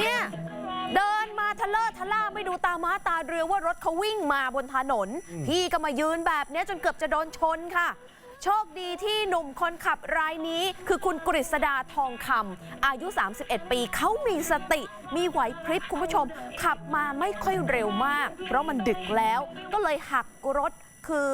เนี่ย เดินมาทะเลาะทะล่าไม่ดูตาม้าตาเรือว่ารถเขาวิ่งมาบนถนน พี่ก็มายืนแบบนี้จนเกือบจะโดนชนค่ะ โชคดีที่หนุ่มคนขับรายนี้คือคุณกฤษดาทองคำอายุ 31 ปีเขามีสติ มีไหวพริบคุณผู้ชม ขับมาไม่ค่อยเร็วมาก เพราะมันดึกแล้วก็เลยหักรถคือ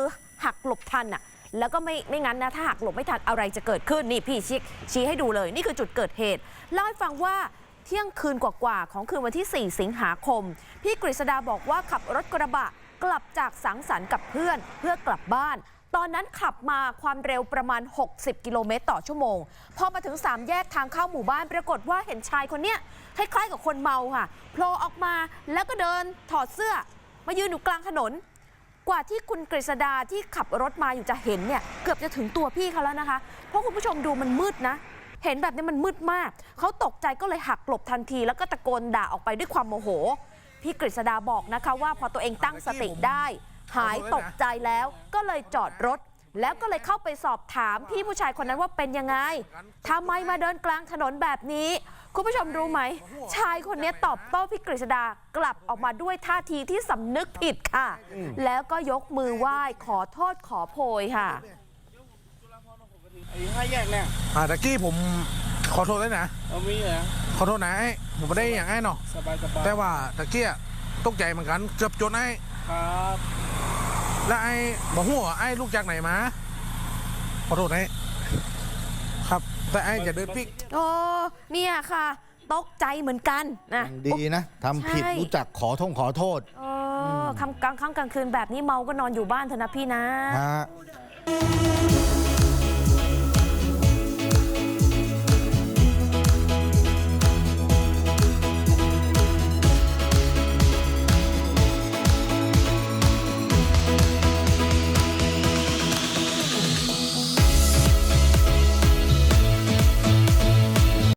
หักหลบทันอะ แล้วก็ไม่ไม่งั้นนะถ้าหักหลบไม่ทันอะไรจะเกิดขึ้นนี่พี่ชี้ชี้ให้ดูเลย นี่คือจุดเกิดเหตุเล่าให้ฟังว่าเที่ยงคืนกว่าๆของคืนวันที่ 4 สิงหาคม พี่กฤษดาบอกว่าขับรถกระบะกลับจากสังสรรค์กับเพื่อนเพื่อกลับบ้าน ตอนนั้นขับมาความเร็วประมาณ 60 กิโลเมตรต่อชั่วโมง พอมาถึง 3 แยกทางเข้าหมู่บ้านปรากฏว่าเห็นชายคนเนี้ยคล้ายๆกับคนเมาค่ะโผล่ออกมาแล้วก็เดินถอดเสื้อ มายืนอยู่กลางถนน กว่าที่คุณกฤษดาที่ขับรถมาอยู่จะเห็นเนี่ยเกือบจะถึงตัวพี่เขาแล้วนะคะ เพราะคุณผู้ชมดูมันมืดนะ เห็นแบบนี้มันมืดมาก เขาตกใจก็เลยหักหลบทันที แล้วก็ตะโกนด่าออกไปด้วยความโมโห พี่กฤษดาบอกนะคะว่าพอตัวเองตั้งสติได้ หายตกใจแล้วก็เลยจอดรถ แล้วก็เลยเข้าไปสอบถามพี่ผู้ชายคนนั้นว่าเป็นยังไงทำไมมาเดินกลางถนนแบบนี้ คุณผู้ชมรู้ไหม ชายคนนี้ตอบโต้พี่กฤษดากลับออกมาด้วยท่าทีที่สำนึกผิดค่ะ แล้วก็ยกมือไหว้ขอโทษขอโพยค่ะไอ้ห้าแยกเนี่ยอ่าตะกี้ผมขอโทษด้วยนะเอามีเหรอขอโทษนะไอ้ผมไม่ได้อย่างไอ้เนาะสบายสบายแต่ว่าตะกี้ตกใจเหมือนกันเกือบจนไอ้ครับ แล้วไอ้บอกหัวาไอ้ลูกจากไหนมาขอโทษไอ้ครับ แต่ไอ้อย่าเดินปิกโอ้เนี่ยค่ะ ตกใจเหมือนกันนะดีนะทำผิดใช่รู้จักขอท่องขอโทษเออคำกลางค่ำกลางคืนแบบนี้เมาก็นอนอยู่บ้านเถอะนะพี่นะฮะ